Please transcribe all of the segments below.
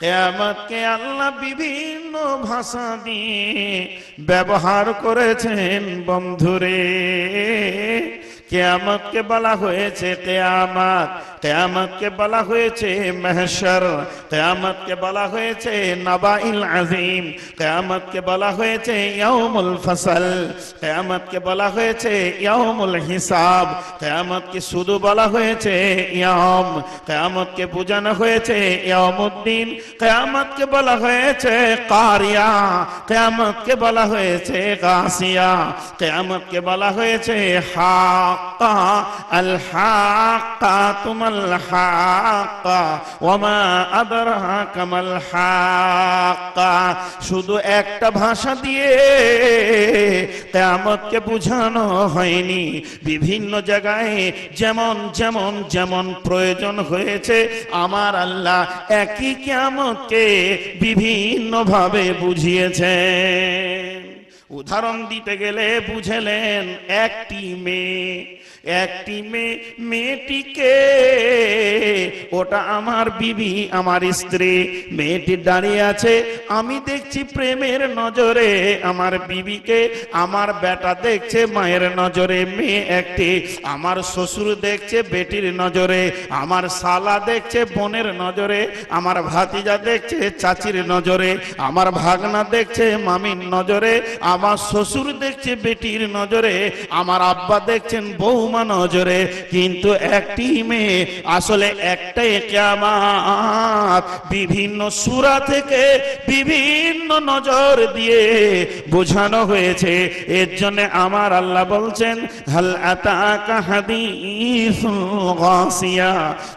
কেয়ামতকে আল্লাহ বিভিন্ন ভাষা দিয়ে ব্যবহার করেছেন বন্ধুরে। কেয়ামতকে বলা হয়েছে কেয়ামত কেয়ামতকে বলা হয়েছে মেহসর কেয়ামতকে বলা হয়েছে নবাইল আজিম কেয়ামতকে বলা হয়েছে ইয়াউমুল ফসল কেয়ামতকে বলা হয়েছে ইয়াউমুল হিসাব কেয়ামতকে শুধু বলা হয়েছে ইয়াম কেয়ামতকে বোঝানো হয়েছে ইয়ামুদ্দিন কেয়ামতকে বলা হয়েছে কারিয়া কেয়ামতকে বলা হয়েছে গাসিয়া কেয়ামতকে বলা হয়েছে হাক্কা আল হাক্কা তুমাল হাক্কা ওমা আদরাকা মাল হাক্কা শুধু একটা ভাষা দিয়ে কেয়ামতকে বোঝানো হয়নি। বিভিন্ন জায়গায় যেমন যেমন যেমন প্রয়োজন হয়েছে, আমার আল্লাহ একই কেয়ামতকে বিভিন্ন ভাবে বুঝিয়েছেন। উদাহরণ দিতে গেলে বুঝেলেন, একটি মেয়ে একটি মেয়ে, মেয়েটিকে, ওটা আমার বিবি, আমার স্ত্রী। মেয়েটি দাঁড়িয়ে আছে, আমি দেখছি প্রেমের নজরে আমার বিবিকে, আমার বেটা দেখছে মায়ের নজরে, মেয়ে একটি, আমার শ্বশুর দেখছে বেটির নজরে, আমার শালা দেখছে বোনের নজরে, আমার ভাতিজা দেখছে চাচির নজরে, আমার ভাগনা দেখছে মামির নজরে, আমার শ্বশুর দেখছে বেটির নজরে, আমার আব্বা দেখছেন বৌমা নজরে, কিন্তু একটি মেয়ে আসলে একটাই কেয়ামাত। বিভিন্ন সুরা থেকে বিভিন্ন নজর দিয়ে বোঝানো হয়েছে। এর জন্য আমার আল্লাহ বলছেন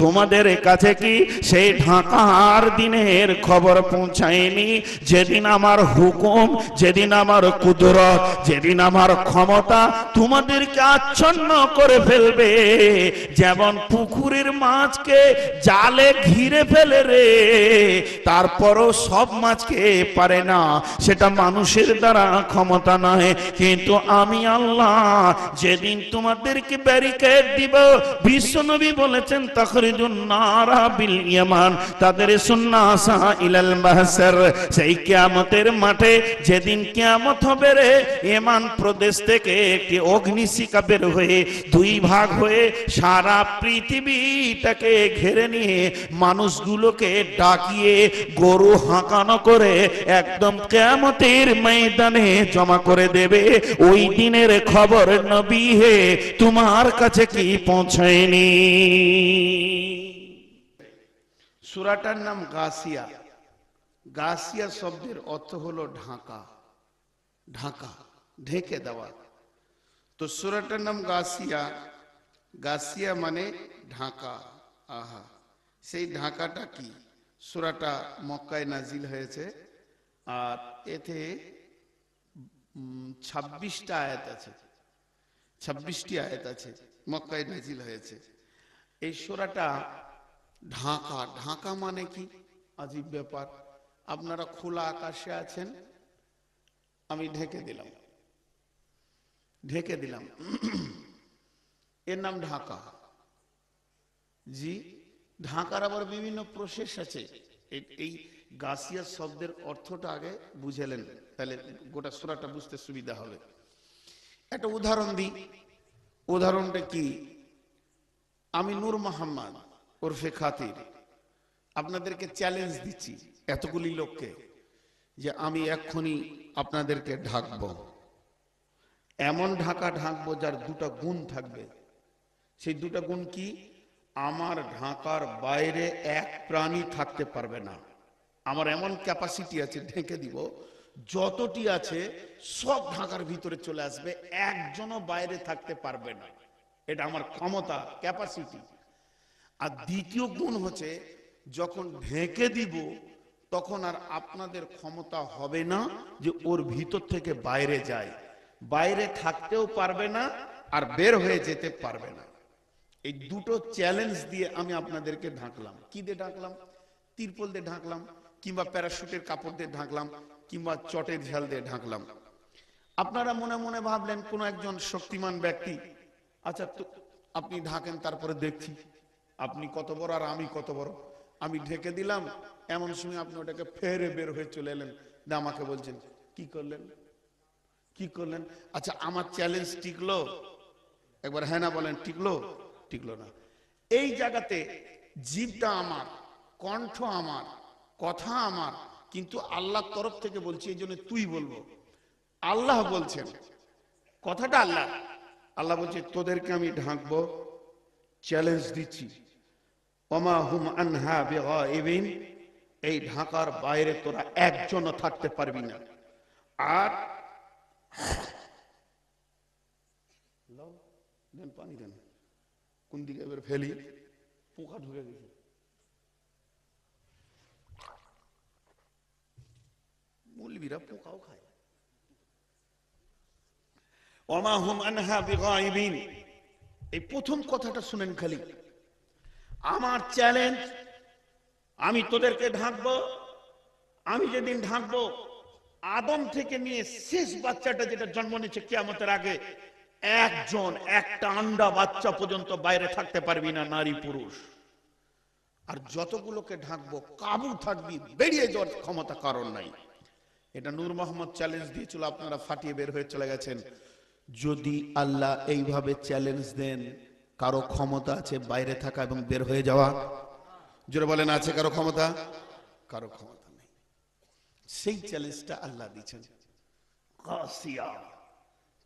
তোমাদের কাছে কি সেই ঢাকার দিনের খবর পৌঁছায়নি? যেদিন আমার হুকুম, যেদিন আমার কুদরত, যেদিন আমার ক্ষমতা তোমাদেরকে আচ্ছন্ন করে ফেলবে। যেমন পুকুরের মাছকে জালে ঘিরে ফেলে রে, তারপরও সব মাছকে পারে না। সেটা মানুষের দ্বারা ক্ষমতা নয়। কিন্তু আমি আল্লাহ যেদিন তোমাদেরকে ব্যারিকেড দিব বিশ্বনবী বলেছেন, তখরিজুন নারা বিল তাদের সুন্নাসা ইলাল মাহসার সেই কিয়ামতের মাঠে যেদিন কিয়ামত হবে রে, এমান প্রদেশ থেকে একটি অগ্নিশিকা বের হয়ে দুই ভাগ হয়ে সারা পৃথিবীটাকে ঘেরে নিয়ে মানুষগুলোকে ডাকিয়ে গরু হাঁকানো করে একদম কেয়ামতের ময়দানে জমা করে দেবে। ওই দিনের খবর নবী হে, তোমার কাছে কি পৌঁছায়নি? সুরাটার নাম গাছিয়া গাছিয়া শব্দের অর্থ হলো ঢাকা। ঢাকা, ঢেকে দেওয়া। তো সুরাটার নাম গাছিয়া। গাছিয়া মানে ঢাকা। আহা, সেই ঢাকাটা কি? সুরাটা মক্কায় নাজিল হয়েছে। আর এতে ছাব্বিশটা আয়াত আছে। ছাব্বিশটি আয়াত আছে, মক্কায় নাজিল হয়েছে। এই সুরাটা ঢাকা। ঢাকা মানে কি? আজীব ব্যাপার। আপনারা খোলা আকাশে আছেন, আমি ঢেকে দিলাম। ঢেকে দিলাম। এর নাম ঢাকা। জি, ঢাকার আবার বিভিন্ন প্রসেস আছে। এই- গাছিয়া শব্দের অর্থটা আগে বুঝেলেন, তাহলে গোটা সুরাটা বুঝতে সুবিধা হবে। একটা উদাহরণ দিই। উদাহরণটা কি? আমি নূর মোহাম্মদ ওরফে খাতির। আপনাদেরকে চ্যালেঞ্জ দিচ্ছি এতগুলি লোককে যে আমি এক্ষুনি আপনাদেরকে ঢাকবো। এমন ঢাকা ঢাকবো যার দুটো গুণ থাকবে। সেই দুটো গুণ কি? আমার ঢাকার বাইরে এক প্রাণী থাকতে পারবে না। আমার এমন ক্যাপাসিটি আছে, ঢেকে দিব, যতটি আছে, সব ঢাকার ভিতরে চলে আসবে, একজনও বাইরে থাকতে পারবে না। এটা আমার ক্ষমতা ক্যাপাসিটি আর দ্বিতীয় গুণ হচ্ছে, যখন ঢেকে দিব, তখন আর আপনাদের ক্ষমতা হবে না যে ওর ভিতর থেকে বাইরে যায়। বাইরে থাকতেও পারবে না আর বের হয়ে যেতে পারবে না। এই দুটো চ্যালেঞ্জ দিয়ে আমি আপনাদেরকে ঢাকলাম। কি দিয়ে ঢাকলাম? তিরপল দিয়ে ঢাকলাম, কিংবা প্যারাশুটের কাপড় দিয়ে ঢাকলাম, কিংবা চটের ঝাল দিয়ে ঢাকলাম। আপনারা মনে মনে ভাবলেন, কোন একজন শক্তিমান ব্যক্তি আচ্ছা তো আপনি ঢাকেন, তারপরে দেখছি। আপনি কত বড় আর আমি কত বড়? আমি ঢেকে দিলাম, এমন সময় আপনি ওটাকে ফেরে বের হয়ে চলে এলেন। আমাকে বলছেন, কি করলেন? কি করলেন? আচ্ছা আমার চ্যালেঞ্জ টিকলো? একবার হ্যাঁ না বলেন, টিকলো? টিকলো না। এই জায়গাতে জীবটা আমার, কণ্ঠ আমার, কথা আমার, কিন্তু আল্লাহর তরফ থেকে বলছি, এই জন্য তুই বলব। আল্লাহ বলছেন, কথাটা আল্লাহ। আল্লাহ বলছে, তোদেরকে আমি ঢাকবো চ্যালেঞ্জ দিচ্ছি। ওমা হুম আনহা এই ঢাকার বাইরে তোরা একজনও থাকতে পারবি না। আর দেন পানি দেন। কোন দিকে এবার ফেলি? পোকা ঢুকে গেছে। মুলবিরা পোকাও খায়। ওমা হুম আনহা বিগাইবিন। এই প্রথম কথাটা শুনেন খালি। আমার চ্যালেঞ্জ আমি তোদেরকে ঢাকবো, আমি যেদিন ঢাকবো আদম থেকে নিয়ে শেষ বাচ্চাটা যেটা জন্ম নিচ্ছে কিয়ামতের আগে, একজন, একটা আন্ডা বাচ্চা পর্যন্ত বাইরে থাকতে পারবি না, নারী, পুরুষ। আর যতগুলোকে ঢাকবো, কাবু থাকবি, বেরিয়ে যাওয়ার ক্ষমতা কারণ নাই। এটা নূর মোহাম্মদ চ্যালেঞ্জ দিয়েছিল, আপনারা ফাটিয়ে বের হয়ে চলে গেছেন। যদি আল্লাহ এইভাবে চ্যালেঞ্জ দেন, কারও ক্ষমতা আছে বাইরে থাকা এবং বের হয়ে যাওয়া। জোরে বলেন, আছে কারও ক্ষমতা? কারও ক্ষমতা সেই চ্যালেঞ্জটা আল্লাহ দিচ্ছেন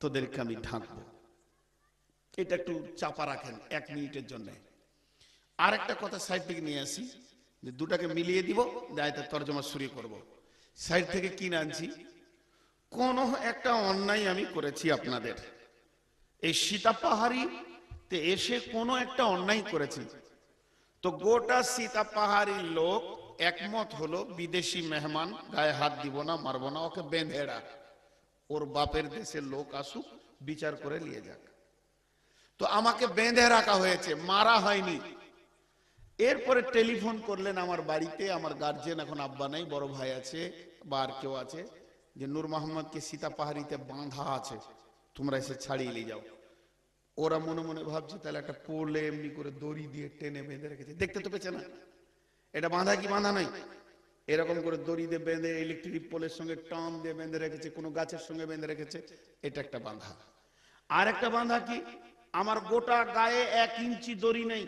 তোদেরকে আমি ঢাকবো। এটা একটু চাপা রাখেন এক মিনিটের জন্য। আর একটা কথা সাইড থেকে নিয়ে আসি, যে দুটাকে মিলিয়ে দিব, দায়িত্ব তর্জমা শুরু করব। সাইড থেকে কি আনছি? কোন একটা অন্যায় আমি করেছি আপনাদের। এই সীতা পাহাড়ি তে এসে কোনো একটা অন্যায় করেছি। তো গোটা সীতা পাহাড়ির লোক একমত হলো বিদেশি মেহমান গায়ে হাত দিব না, মারবো না, ওকে বেঁধে রাখ। ওর বাপের দেশের লোক আসুক, বিচার করে নিয়ে যাক। তো আমাকে বেঁধে রাখা হয়েছে, মারা হয়নি। এরপরে টেলিফোন করলেন আমার বাড়িতে, আমার গার্জেন এখন আব্বা নাই, বড় ভাই আছে, বা আর কেউ আছে, যে নূর মোহাম্মদকে সীতা পাহাড়িতে বাঁধা আছে, তোমরা এসে ছাড়িয়ে নিয়ে যাও। ওরা মনে মনে ভাবছে, তাহলে একটা পোলে এমনি করে দড়ি দিয়ে টেনে বেঁধে রেখেছে। দেখতে তো পেছে না? এটা বাঁধা কি বাঁধা নাই? এরকম করে দড়ি দিয়ে বেঁধে ইলেকট্রিক পোলের সঙ্গে টান দিয়ে বেঁধে রেখেছে, কোনো গাছের সঙ্গে বেঁধে রেখেছে, এটা একটা বাঁধা। আর একটা বাঁধা কি? আমার গোটা গায়ে এক ইঞ্চি দড়ি নেই,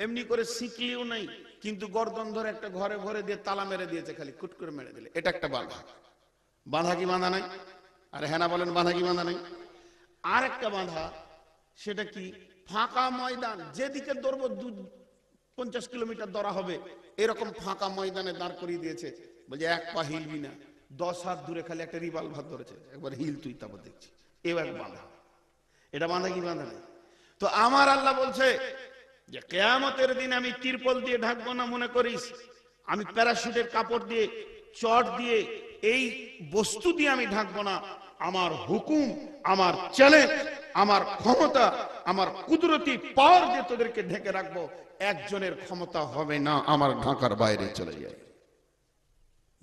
এমনি করে শিকলিও নেই, কিন্তু গর্দন ধরে একটা ঘরে ঘরে দিয়ে তালা মেরে দিয়েছে খালি, কুট করে মেরে দিলে। এটা একটা বাঁধা। বাঁধা কি বাঁধা নাই? আরে হ্যাঁ না বলেন, বাঁধা কি বাঁধা নাই? আর একটা বাঁধা, সেটা কি? ফাঁকা ময়দান, যেদিকে দৌড়বো পঞ্চাশ কিলোমিটার দরা হবে। এরকম ফাঁকা ময়দানে দাঁড় করিয়ে দিয়েছে। বলছে, এক পা হিলবি না। দশ হাত দূরে খালি একটা রিবাল ভাত ধরেছে। একবার হিল তুই, তারপর দেখছি। এবার বাঁধা। এটা বাঁধা কি বাঁধা নেই তো আমার আল্লাহ বলছে যে, কেয়ামতের দিন আমি তিরপল দিয়ে ঢাকবো না মনে করিস? আমি প্যারাশুটের কাপড় দিয়ে, চট দিয়ে, এই বস্তু দিয়ে আমি ঢাকবো না। আমার হুকুম, আমার চ্যালেঞ্জ আমার ক্ষমতা, আমার কুদরতি পাওয়ার দিয়ে তোদেরকে ঢেকে রাখব। একজনের ক্ষমতা হবে না, আমার ঢাকার বাইরে চলে যায়।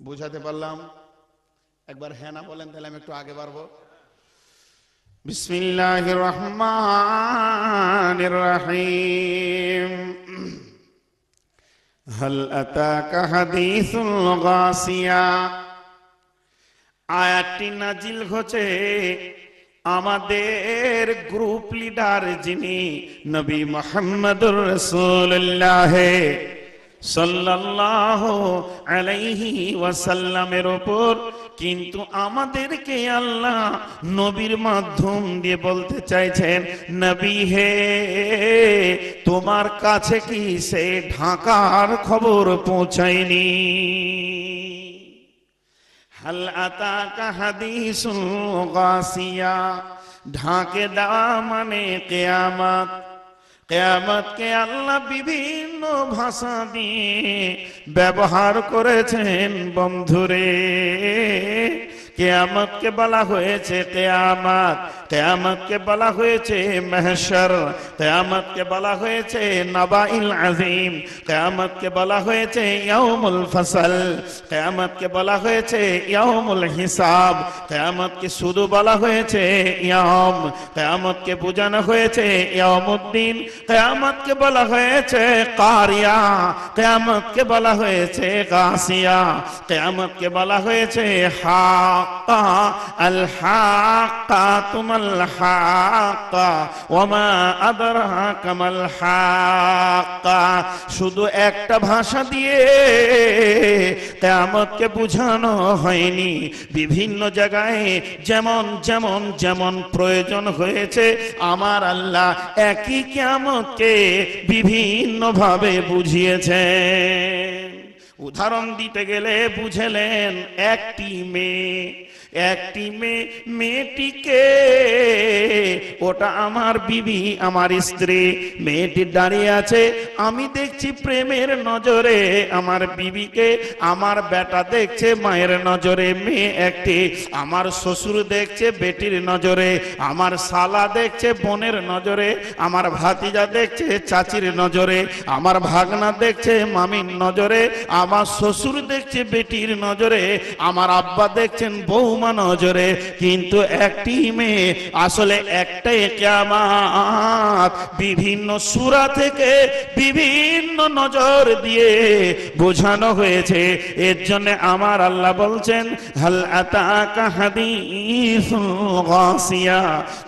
বুঝাতে পারলাম? একবার হ্যাঁ না বলেন, তাহলে আমি একটু আগে বাড়বো বিসমিল্লাহ রহমান রাহিম। হল আতাকা হাদিসুল গাসিয়া। আয়াতটি নাজিল হচ্ছে আমাদের গ্রুপ লিডার যিনি নবী মোহাম্মদুর রসুল্লাহ সাল্লাল্লাহু আলাইহি ওয়াসাল্লামের উপর, কিন্তু আমাদেরকে আল্লাহ নবীর মাধ্যম দিয়ে বলতে চাইছেন, নবী হে, তোমার কাছে কি সে ঢাকার খবর পৌঁছায়নি? হাল আতাকা হাদিসুল ঢাকে দেওয়া মানে কেয়ামত। কেয়ামতকে আল্লাহ বিভিন্ন ভাষা দিয়ে ব্যবহার করেছেন বন্ধুরে। কেয়ামতকে বলা হয়েছে কেয়ামত কেয়ামতকে বলা হয়েছে মেহশর কেয়ামতকে বলা হয়েছে নবাইল আজিম কেয়ামতকে বলা হয়েছে ইয়াউমুল ফসল কেয়ামতকে বলা হয়েছে ইয়াউমুল হিসাব কেয়ামতকে শুধু বলা হয়েছে ইয়াম কেয়ামতকে বোঝানো হয়েছে ইয়ামুদ্দিন কেয়ামতকে বলা হয়েছে কারিয়া কেয়ামতকে বলা হয়েছে কাসিয়া কেয়ামতকে বলা হয়েছে হাক্কা শুধু একটা ভাষা দিয়ে কেয়ামতকে বোঝানো হয়নি। বিভিন্ন জায়গায় যেমন যেমন যেমন প্রয়োজন হয়েছে, আমার আল্লাহ একই কেয়ামতকে বিভিন্ন ভাবে বুঝিয়েছেন। উদাহরণ দিতে গেলে বুঝেলেন একটি মেয়ে একটি মেয়ে মেয়েটিকে ওটা আমার বিবি, আমার স্ত্রী। মেয়েটি দাঁড়িয়ে আছে, আমি দেখছি প্রেমের নজরে। আমার বিবিকে আমার বেটা দেখছে, মায়ের নজরে। মেয়ে একটি, আমার শ্বশুর দেখছে, বেটির নজরে। আমার শালা দেখছে, বোনের নজরে। আমার ভাতিজা দেখছে, চাচির নজরে। আমার ভাগনা দেখছে, মামির নজরে। আমার শ্বশুর দেখছে, বেটির নজরে। আমার আব্বা দেখছেন, বৌমা নজরে। কিন্তু একটি মেয়ে, আসলে কেমাত বিভিন্ন সুরা থেকে বিভিন্ন নজর দিয়ে বোঝানো হয়েছে। এর জন্য আমার আল্লাহ বলছেন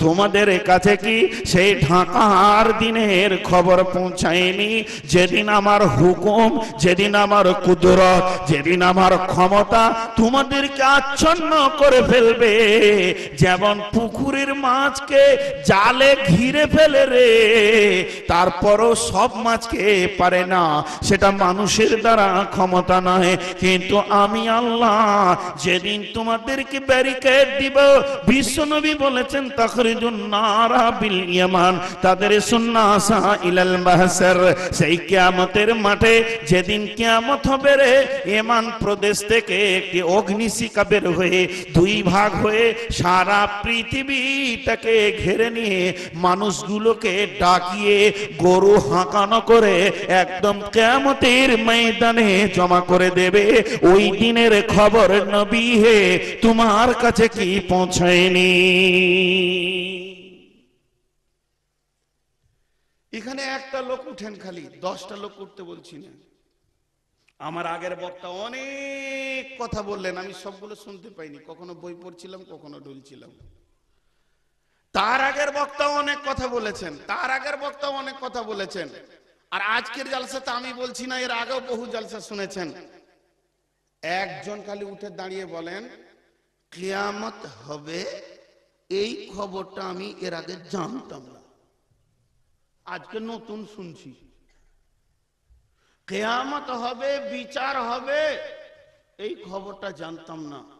তোমাদের কাছে কি সেই ঢাকার দিনের খবর পৌঁছায়নি? যেদিন আমার হুকুম, যেদিন আমার কুদরত, যেদিন আমার ক্ষমতা তোমাদেরকে আচ্ছন্ন করে ফেলবে। যেমন পুকুরের মাছকে জালে ঘিরে ফেলে রে, তারপরও সব মাছকে পারে না। সেটা মানুষের দ্বারা ক্ষমতা নয় কিন্তু আমি আল্লাহ যেদিন তোমাদেরকে ব্যারিকেড দিব বিশ্বনবী বলেছেন, তখরিজুন নারা বিল ইয়ামান, তাদের সুন্নাসা ইলাল মাহসার সেই কিয়ামতের মাঠে যেদিন কিয়ামত হবে রে, এমান প্রদেশ থেকে একটি অগ্নিশিকা বের হয়ে, দুই ভাগ হয়ে সারা পৃথিবীটাকে ঘিরে নিয়ে মানুষগুলোকে ডাকিয়ে গরু হাঁকানো করে একদম কেমতের ময়দানে জমা করে দেবে। ওই দিনের খবর নবী হে, তোমার কাছে কি পৌঁছায়নি? এখানে একটা লোক উঠেন খালি, দশটা লোক উঠতে বলছি না। আমার আগের বক্তা অনেক কথা বললেন, আমি সবগুলো শুনতে পাইনি। কখনো বই পড়ছিলাম, কখনো ডুলছিলাম তার আগের বক্তা অনেক কথা বলেছেন, তার আগের বক্তা অনেক কথা বলেছেন। আর আজকের জালসাতে আমি বলছি না, এর আগেও বহু জালসা শুনেছেন। একজন খালি উঠে দাঁড়িয়ে বলেন, কিয়ামত হবে, এই খবরটা আমি এর আগে জানতাম না। আজকে নতুন শুনছি। কেয়ামত হবে, বিচার হবে, এই খবরটা জানতাম না।